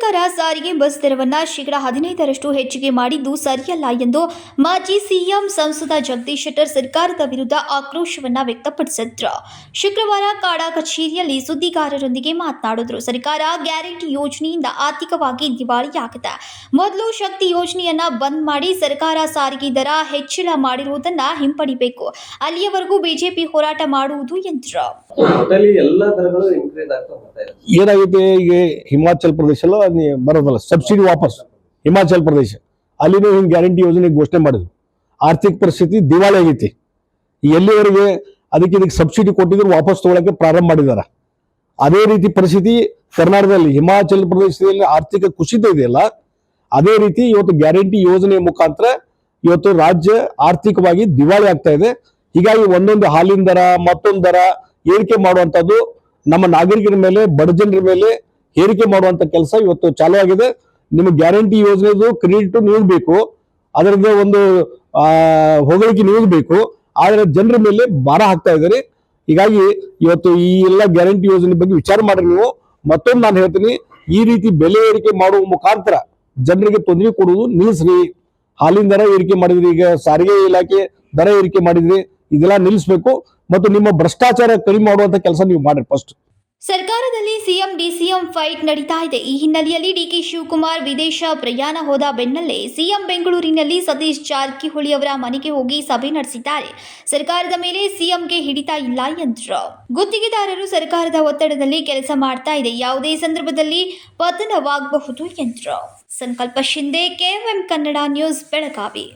ಸರ್ಕಾರ ಸಾರಿಗೆ ಬಸ್ ದರವನ್ನ ಶೇಕಡ ಹದಿನೈದರಷ್ಟು ಹೆಚ್ಚಿಗೆ ಮಾಡಿದ್ದು ಸರಿಯಲ್ಲ ಎಂದು ಮಾಜಿ ಸಿಎಂ ಸಂಸದ ಜಗದೀಶ್ ಶೆಟ್ಟರ್ ಸರ್ಕಾರದ ವಿರುದ್ಧ ಆಕ್ರೋಶವನ್ನ ವ್ಯಕ್ತಪಡಿಸಿದ್ರು. ಶುಕ್ರವಾರ ಕಾಡಾ ಕಚೇರಿಯಲ್ಲಿ ಸುದ್ದಿಗಾರರೊಂದಿಗೆ ಮಾತನಾಡಿದ್ರು. ಸರ್ಕಾರ ಗ್ಯಾರಂಟಿ ಯೋಜನೆಯಿಂದ ಆರ್ಥಿಕವಾಗಿ ದಿವಾಳಿಯಾಗಿದೆ. ಮೊದಲು ಶಕ್ತಿ ಯೋಜನೆಯನ್ನ ಬಂದ್ ಮಾಡಿ ಸರ್ಕಾರ ಸಾರಿಗೆ ದರ ಹೆಚ್ಚಳ ಮಾಡಿರುವುದನ್ನ ಹಿಂಪಡಿಬೇಕು. ಅಲ್ಲಿಯವರೆಗೂ ಬಿಜೆಪಿ ಹೋರಾಟ ಮಾಡುವುದು ಎಂದರು. ಏನಾಗಿದೆ ಎಲ್ಲ ದರಗಳು ಇನ್ಕ್ರೀಸ್ ಆಗ್ತಾ ಹೋಗ್ತಾ ಇದೆ ಏನಾಗುತ್ತೆ ಈಗ ಹಿಮಾಚಲ್ ಪ್ರದೇಶ ಬರೋದಲ್ಲ ಸಬ್ಸಿಡಿ ವಾಪಸ್, ಹಿಮಾಚಲ್ ಪ್ರದೇಶ. ಅಲ್ಲಿನೂ ಹಿಂಗೆ ಗ್ಯಾರಂಟಿ ಯೋಜನೆ ಘೋಷಣೆ ಮಾಡಿದ್ರು. ಆರ್ಥಿಕ ಪರಿಸ್ಥಿತಿ ದಿವಾಳಿ ಆಗೈತಿ. ಎಲ್ಲಿವರೆಗೆ ಅದಕ್ಕೆ ಇದಕ್ಕೆ ಸಬ್ಸಿಡಿ ಕೊಟ್ಟಿದ್ರು ವಾಪಸ್ ತಗೊಳಕ್ಕೆ ಪ್ರಾರಂಭ ಮಾಡಿದಾರ. ಅದೇ ರೀತಿ ಪರಿಸ್ಥಿತಿ ಕರ್ನಾಟಕದಲ್ಲಿ, ಹಿಮಾಚಲ ಪ್ರದೇಶದಲ್ಲಿ ಆರ್ಥಿಕ ಕುಸಿತ ಇದೆಯಲ್ಲ, ಅದೇ ರೀತಿ ಇವತ್ತು ಗ್ಯಾರಂಟಿ ಯೋಜನೆ ಮುಖಾಂತರ ಇವತ್ತು ರಾಜ್ಯ ಆರ್ಥಿಕವಾಗಿ ದಿವಾಳಿ ಆಗ್ತಾ ಇದೆ. ಹೀಗಾಗಿ ಒಂದೊಂದು ಹಾಲಿನ ದರ, ಮತ್ತೊಂದು ದರ ಏರಿಕೆ ಮಾಡುವಂತದ್ದು ನಮ್ಮ ನಾಗರಿಕರ ಮೇಲೆ ಬಡಜನರ ಮೇಲೆ ಹೇರಿಕೆ ಮಾಡುವಂತ ಕೆಲಸ ಇವತ್ತು ಚಾಲು ಆಗಿದೆ. ನಿಮ್ಗೆ ಗ್ಯಾರಂಟಿ ಯೋಜನೆದು ಕ್ರೆಡಿಟ್ ನೀಡಬೇಕು. ಅದರಿಂದ ಒಂದು ಆ, ಹೊಗಳಿಕೆ ಬೇಕು ಆದರೆ ಜನರ ಮೇಲೆ ಭಾರ ಹಾಕ್ತಾ ಇದ್ದಾರೆ. ಹೀಗಾಗಿ ಇವತ್ತು ಈ ಎಲ್ಲ ಗ್ಯಾರಂಟಿ ಯೋಜನೆ ಬಗ್ಗೆ ವಿಚಾರ ಮಾಡ್ರಿ ನೀವು. ಮತ್ತೊಂದು ನಾನು ಹೇಳ್ತೀನಿ ಈ ರೀತಿ ಬೆಲೆ ಏರಿಕೆ ಮಾಡುವ ಮುಖಾಂತರ ಜನರಿಗೆ ತೊಂದರೆ ಕೊಡುವುದು ನಿಲ್ಲಿಸ್ರಿ ಹಾಲಿನ ದರ ಏರಿಕೆ ಮಾಡಿದ್ರಿ ಈಗ ಸಾರಿಗೆ ಇಲಾಖೆ ದರ ಏರಿಕೆ ಮಾಡಿದ್ರಿ ಇದೆಲ್ಲ ನಿಲ್ಲಿಸ್ಬೇಕು. ಮತ್ತು ನಿಮ್ಮ ಭ್ರಷ್ಟಾಚಾರ ಕಡಿಮೆ ಮಾಡುವಂತ ಕೆಲಸ ನೀವು ಮಾಡ್ರಿ ಫಸ್ಟ್ ಸರ್ಕಾರದಲ್ಲಿ ಸಿಎಂ ಡಿಸಿಎಂ ಫೈಟ್ ನಡೀತಾ ಇದೆ. ಈ ಹಿನ್ನೆಲೆಯಲ್ಲಿ ಡಿಕೆ ಶಿವಕುಮಾರ್ ವಿದೇಶ ಪ್ರಯಾಣ ಹೋದ ಬೆನ್ನಲ್ಲೇ ಸಿಎಂ ಬೆಂಗಳೂರಿನಲ್ಲಿ ಸತೀಶ್ ಜಾರಕಿಹೊಳಿ ಅವರ ಮನೆಗೆ ಹೋಗಿ ಸಭೆ ನಡೆಸಿದ್ದಾರೆ. ಸರ್ಕಾರದ ಮೇಲೆ ಸಿಎಂಗೆ ಹಿಡಿತಾ ಇಲ್ಲ ಎಂದರು. ಗುತ್ತಿಗೆದಾರರು ಸರ್ಕಾರದ ಒತ್ತಡದಲ್ಲಿ ಕೆಲಸ ಮಾಡ್ತಾ ಇದೆ. ಯಾವುದೇ ಸಂದರ್ಭದಲ್ಲಿ ಪತನವಾಗಬಹುದು ಎಂದರು. Sankalp Shinde KM Kannada news, Belagavi.